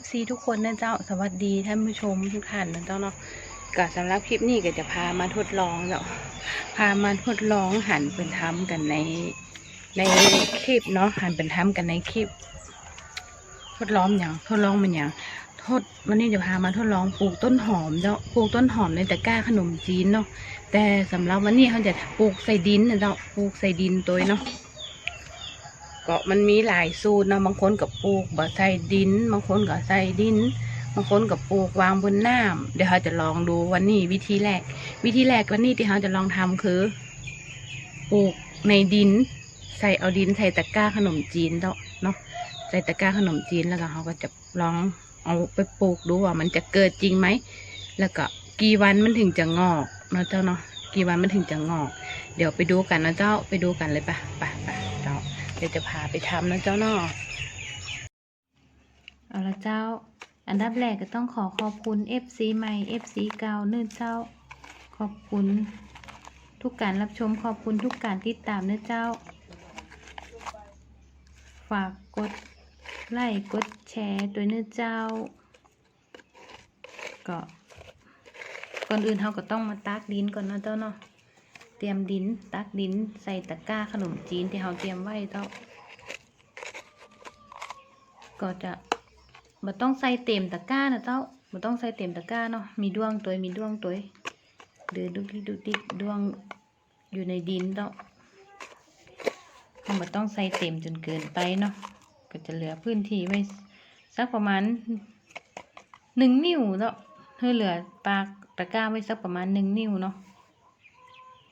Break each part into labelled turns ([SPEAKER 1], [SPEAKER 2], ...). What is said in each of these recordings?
[SPEAKER 1] FC ทุกคนนะเจ้าสวัสดีท่านผู้ชมทุกท่านนะเจ้าเนาะก็สำหรับคลิปนี้ก็จะพามาทดลองเจ้าพามาทดลองหันเป็นทำกันในในคลิปเนาะหันเป็นทำกันในคลิป ทดลองอย่างทดลองมันอย่างทดวันนี้จะพามาทดลองปลูกต้นหอมเจ้าปลูกต้นหอมในตะกร้าขนมจีนเนาะแต่สำหรับวันนี้เขาจะปลูกใส่ดินนะเจ้าปลูกใส่ดินตัวเนาะ ก็มันมีหลายสูตรเนาะบางคนกับปลูกบ่ใส่ดิน บางคนก็ใส่ดิน บางคนกับปลูกวางบนน้ำเดี๋ยวเราจะลองดูวันนี้วิธีแรก วิธีแรกวันนี้ที่เราจะลองทำคือปลูกในดิน ใส่เอาดินใส่ตะกร้าขนมจีนเนาะเนาะใส่ตะกร้าขนมจีนแล้วก็เราก็จะลองเอาไปปลูกดูว่ามันจะเกิดจริงไหม แล้วก็กี่วันมันถึงจะงอกเนาะเจ้าเนาะกี่วันมันถึงจะงอก เดี๋ยวไปดูกันนะเจ้าไปดูกันเลยปะไปไปเจ้า เดี๋ยวจะพาไปทำนะเจ้าเนาะเอาละเจ้า อันดับแรกก็ต้องขอขอบคุณ FC ใหม่ FC เก่าเนื่อเจ้า ขอบคุณทุกการรับชมขอบคุณทุกการติดตามเนื่อเจ้า ฝากกดไลค์กดแชร์ด้วยเนื่อเจ้า ก็ก่อนอื่นเราก็ต้องมาตักดินก่อนนะเจ้าเนาะ เตรียมดินตักดินใส่ตะกร้าขนมจีนที่เราเตรียมไว้เจ้า ก็จะบ่ต้องใส่เต็มตะกร้านะเจ้าบ่ต้องใส่เต็มตะกร้าเนาะมีดวงตัวมีดวงตัวเดือดุกดิกดุกดิกดวงอยู่ในดินเจ้าเราบ่ต้องใส่เต็มจนเกินไปเนาะก็จะเหลือพื้นที่ไว้สักประมาณหนึ่งนิ้วเจ้าเพื่อเหลือปากตะกร้าไว้สักประมาณหนึ่งนิ้วเนาะ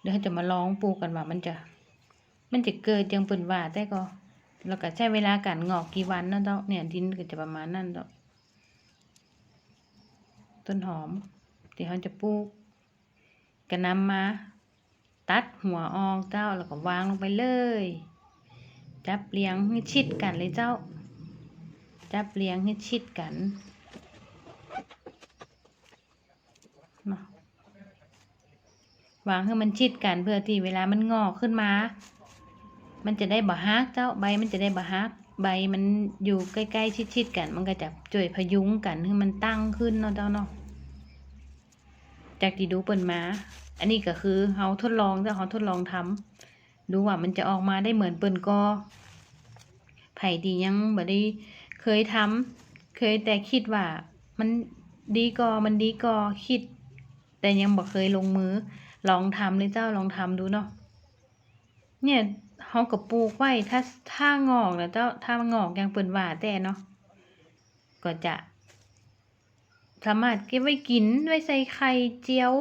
[SPEAKER 1] เดี๋ยวจะมาลองปลูกกันว่ามันจะ มันจะเกิดจังเปิ่นว่าแต่ก็เราก็ใช้เวลาการงอกกี่วันเนาะเจ้าเนี่ยดินก็จะประมาณนั้นเจ้าต้นหอมที่เขาจะปลูกก็นำมา ตัดหัวออกเจ้าแล้วก็วางลงไปเลยจับเลี้ยงให้ชิดกันเลยเจ้าจับเลี้ยงให้ชิดกันเนาะ วางให้มันชิดกันเพื่อที่เวลามันงอกขึ้นมา มันจะได้บ่ฮักเจ้าใบมันจะได้บ่ฮักใบมันอยู่ใกล้ๆชิดๆกัน มันก็จะช่วยพยุงกันให้มันตั้งขึ้นเนาะเจ้าเนาะจากที่ดูเปิ่นมา อันนี้ก็คือเฮาทดลองเจ้าเฮาทดลองทำดูว่ามันจะออกมาได้เหมือนเปิ่นกอไผ่ดียังบ่ได้เคยทำเคยแต่คิดว่ามันดีกอมันดีกอคิด แต่ยังบ่เคยลงมือ ลองทำเลยเจ้าลองทำดูเนาะเนี่ยเขากับปลูกไว้ถ้าถ้างอกแล้วเจ้าถ้างอกยังเปิ่นว่าแต่เนาะก็จะสามารถเก็บไว้กินไว้ใส่ไข่เจียว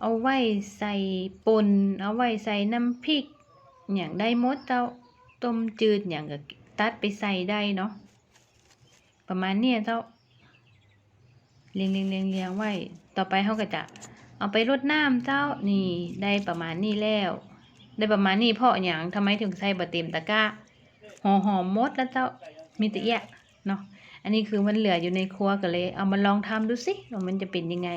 [SPEAKER 1] เอาไว้ใส่ปนเอาไว้ใส่น้ำพริกอย่างได้มดเจ้าต้มจืดอย่างก็ตัดไปใส่ได้เนาะประมาณเนี้ยเจ้าเรียงเรียงเรียงเรียงไว้ ต่อไปเขาก็จะ เอาไปรดน้ำเจ้านี่ได้ประมาณนี้แล้ว ได้ประมาณนี้เพราะอย่างทำไมถึงใส่บะเต็มตะกร้าหอหอมมดแล้วเจ้ามีแต่แยะเนาะอันนี้คือมันเหลืออยู่ในครัวก็เลย เอามาลองทำดูสิว่ามันจะเป็นยังไง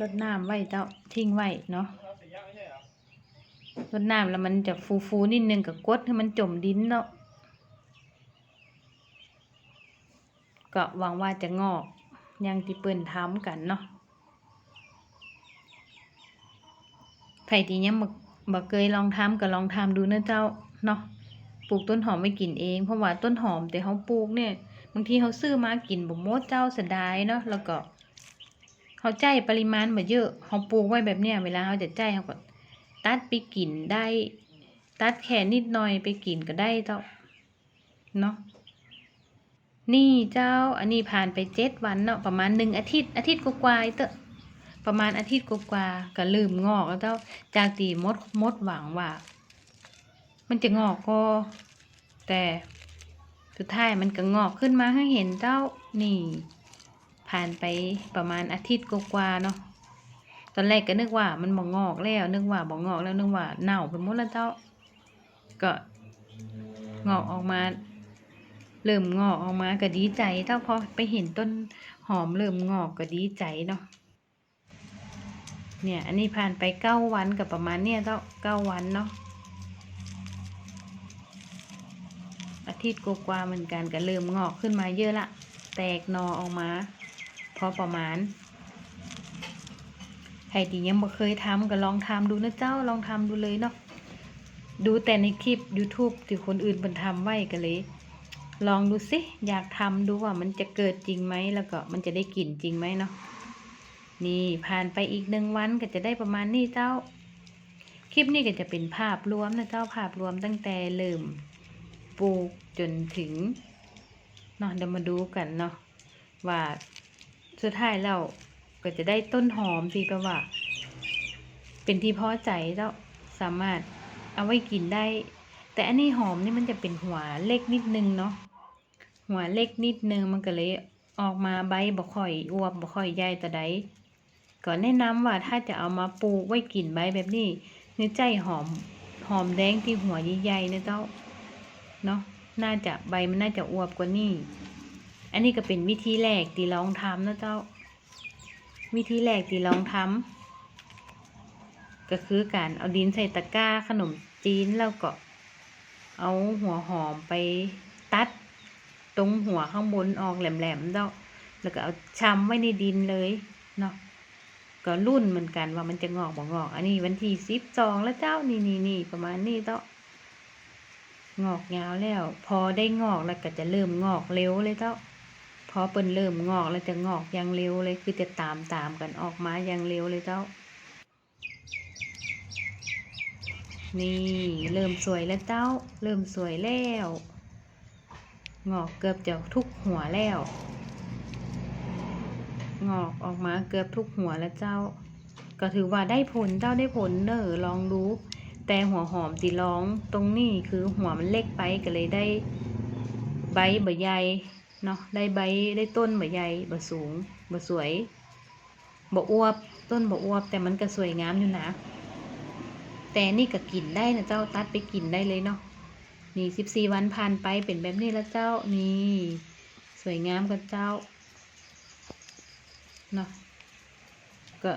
[SPEAKER 1] รดน้ำไว้เจ้าทิ้งไว้เนาะรดน้ำแล้วมันจะฟูฟูนิดนึงกับกดให้มันจมดินเนาะก็หวังว่าจะงอกอย่างที่เปิ้นทำกันเนาะ ผ่ที่ยังบ่บ่เคยลองทำก็ลองทำดูนะเจ้าเนาะปลูกต้นหอมไว้กินเอง เพราะว่าต้นหอมแต่เขาปลูกเนี่ยบางทีเขาซื้อมากินบ่หมดเจ้าเสียดายเนาะแล้วก็เขาใจปริมาณบ่เยอะเขาปลูกไว้แบบเนี้ยเวลาเขาจะใจเขาก็ตัดไปกินได้ ตัดแค่นิดหน่อยไปกินก็ได้เจ้าเนาะนี่เจ้าอันนี้ผ่านไปเจ็ดวันเนาะประมาณหนึ่งอาทิตย์อาทิตย์กว่าๆเตอะ ประมาณอาทิตย์กว่าๆก็ลืมงอกแล้วเจ้าจากตีมดมดหวังว่า มันจะงอกก็ แต่สุดท้ายมันก็งอกขึ้นมาให้เห็นเจ้านี่ ผ่านไปประมาณอาทิตย์กว่าๆเนาะตอนแรกก็นึกว่ามันบ่งอกแล้ว นึกว่าบ่งอกแล้วนึกว่าเน่าไปหมดแล้วเจ้า ก็งอกออกมา เริ่มงอกออกมาก็ดีใจเจ้าพอไปเห็นต้นหอมเริ่มงอกก็ดีใจเนาะ เนี่ย อันนี้ผ่านไปเก้าวันกับประมาณเนี่ยเจ้าเก้าวันเนาะอาทิตย์กว่าๆเหมือนกันก็เริ่มงอกขึ้นมาเยอะละ แตกนอออกมา พอประมาณใครที่ยังบ่เคยทำก็ลองทำดูนะเจ้าลองทำดูเลยเนาะดูแต่ในคลิป YouTube ที่คนอื่นเพิ่นทำไว้ก็เลย ลองดูสิอยากทำดูว่ามันจะเกิดจริงไหมแล้วก็มันจะได้กลิ่นจริงไหมเนาะ นี่ผ่านไปอีกหนึ่งวันก็จะได้ประมาณนี้เจ้า คลิปนี้ก็จะเป็นภาพรวมนะเจ้าภาพรวมตั้งแต่เริ่มปลูกจนถึงเนาะเดี๋ยวมาดูกันเนาะว่าสุดท้ายแล้วก็จะได้ต้นหอมที่ก็ว่า เป็นที่พอใจเจ้าสามารถเอาไว้กินได้ แต่อันนี้หอมนี่มันจะเป็นหัวเล็กนิดนึงเนาะหัวเล็กนิดนึงมันก็เลยออกมาใบบ่ค่อยอวบบ่ค่อยใหญ่แต่ใด ก็แนะนำว่าถ้าจะเอามาปลูกไว้กินใบแบบนี้เนื้อใจหอมหอมแดงที่หัวใหญ่ๆนะเจ้าเนาะน่าจะใบมันน่าจะอวบกว่านี้อันนี้ก็เป็นวิธีแรกที่ลองทำนะเจ้า วิธีแรกที่ลองทำก็คือการเอาดินใส่ตะกร้าขนมจีนแล้วก็ เอาหัวหอมไปตัดตรงหัวข้างบนออกแหลมๆเจ้าแล้วก็เอาชำไว้ในดินเลยเนาะ ก็รุ่นเหมือนกันว่ามันจะงอกบ่งอก อันนี้วันที่สิบสองแล้วเจ้านี่นี่นี่ประมาณนี้เจ้างอกยาวแล้ว พอได้งอกแล้วก็จะเริ่มงอกเร็วเลยเจ้าพอเปิ้นเริ่มงอกแล้วจะงอกอย่างเร็วเลย คือจะตามตามกันออกมาอย่างเร็วเลยเจ้า นี่เริ่มสวยแล้วเจ้า เริ่มสวยแล้ว งอกเกือบจะทุกหัวแล้ว งอกออกมาเกือบทุกหัวแล้วเจ้า ก็ถือว่าได้ผลเจ้าได้ผลเนอะลองดูแต่หัวหอมตีร้องตรงนี้คือหัวมันเล็กไปก็เลยได้ใบใบใหญ่เนาะได้ใบได้ต้นใบใหญ่ใบสูงใบสวยบอวบต้นบอวบแต่มันก็สวยงามอยู่นะแต่นี่ก็กินได้นะเจ้าตัดไปกินได้เลยเนาะนี่สิบสี่วันผ่านไปเป็นแบบนี้แล้วเจ้านี่สวยงามกับเจ้า เนาะก็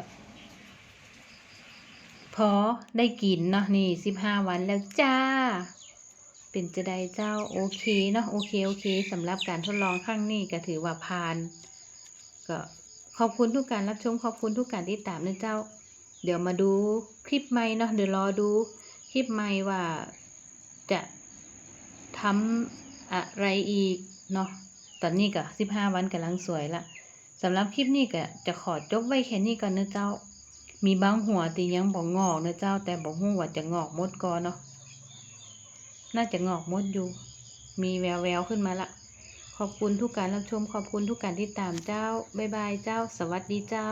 [SPEAKER 1] พอได้กินเนาะนี่สิบห้าวันแล้วจ้า เป็นจะได้เจ้าโอเคเนาะโอเคโอเคสำหรับการทดลองครั้งนี้ก็ถือว่าผ่าน ก็ขอบคุณทุกการรับชมขอบคุณทุกการติดตามนะเจ้า เดี๋ยวมาดูคลิปใหม่เนาะเดี๋ยวรอดูคลิปใหม่ว่าจะทำอะไรอีกเนาะตอนนี้ก็สิบห้าวันกำลังสวยละำหรับคลิปนี้ก็จะขอจบไว้แค่นี้ก่อนนะเจ้า มีบางหัวตียังบอกงอกนะเจ้า แต่บอกหัวจะงอกมดก่อนเนาะ น่าจะงอกมดอยู่ มีแววแววขึ้นมาละ ขอบคุณทุกการรับชม ขอบคุณทุกการติดตามเจ้า บ๊ายบายเจ้า สวัสดีเจ้า